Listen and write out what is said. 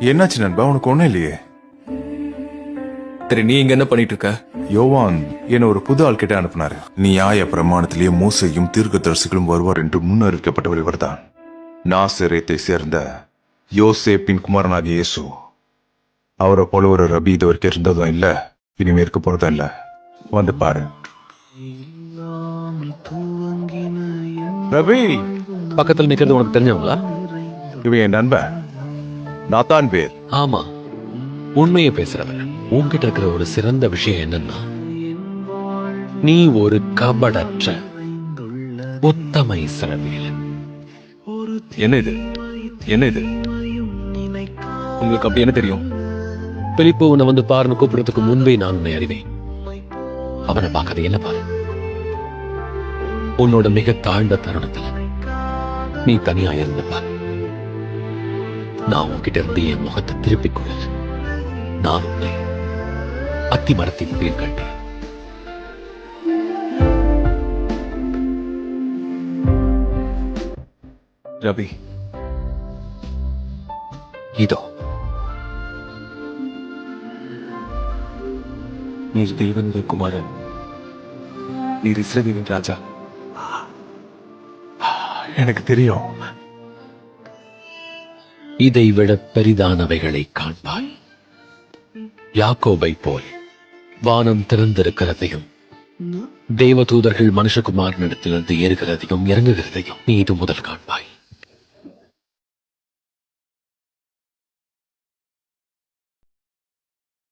என்னாச்சு நண்பா? உனக்கு ஒண்ணும் இல்லையே. சரி நீ இங்க என்ன பண்ணிட்டு இருக்க யோவான் என்ன ஒரு புது ஆள் கிட்ட அனுப்புனாரு நியாய பிரமாணத்திலேயே மூசையும் தீர்க்கதரிசிகளும் வருவார் என்று முன்னறிவிக்கப்பட்டவர் இவர்தான். நாசரேத்தை சேர்ந்த யோசேப்பின் குமாரனாகிய இயேசு. அவரை போல ஒரு ரபி இது வரைக்கும் இருந்ததும் இல்ல இனிமே இருக்க போறதும் இல்ல. வந்து பாரு. ரபி! பக்கத்துல நிக்கிறது உனக்கு தெரிஞ்சவங்களா? இவன் என் நண்பன். நாத்தான் பேர். ஆமா. உண்மையை பேசுறவன். உன்கிட்ட இருக்கிற ஒரு சிறந்த விஷயம் என்னன்னா நீ ஒரு கபடற்ற உத்தம இஸ்ரவேலன் என்ன இது? என்ன இது? உங்களுக்கு அப்படி என்ன தெரியும்? பிலிப்பு உன்னை வந்து பாருன்னு கூப்பிடுறதுக்கு முன்பே நான் உன்னை அறிவேன். அவனை பார்க்காத என்ன பாரு? உன்னோட மிக தாழ்ந்த தருணத்துல நீ தனியா இருந்தப்ப நான் உன்கிட்ட இருந்து என் முகத்தை திருப்பிக் கொள்ள நான் உன்னை அத்தி மரத்தின் கீழ் கண்டேன் ரவி. இதோ. நீர் தெய்வங்கள் குமாரன். நீர் இஸ்ரவேலின் ராஜா. எனக்கு தெரியும். இதை விட பெரிதானவைகளை காண்பாய். யாக்கோபை போல் வானம் திறந்திருக்கிறதையும் தேவதூதர்கள் மனுஷகுமாரனிடத்திலிருந்து ஏறுகிறதையும் இறங்குகிறதையும் நீ இது முதல் காண்பாய்.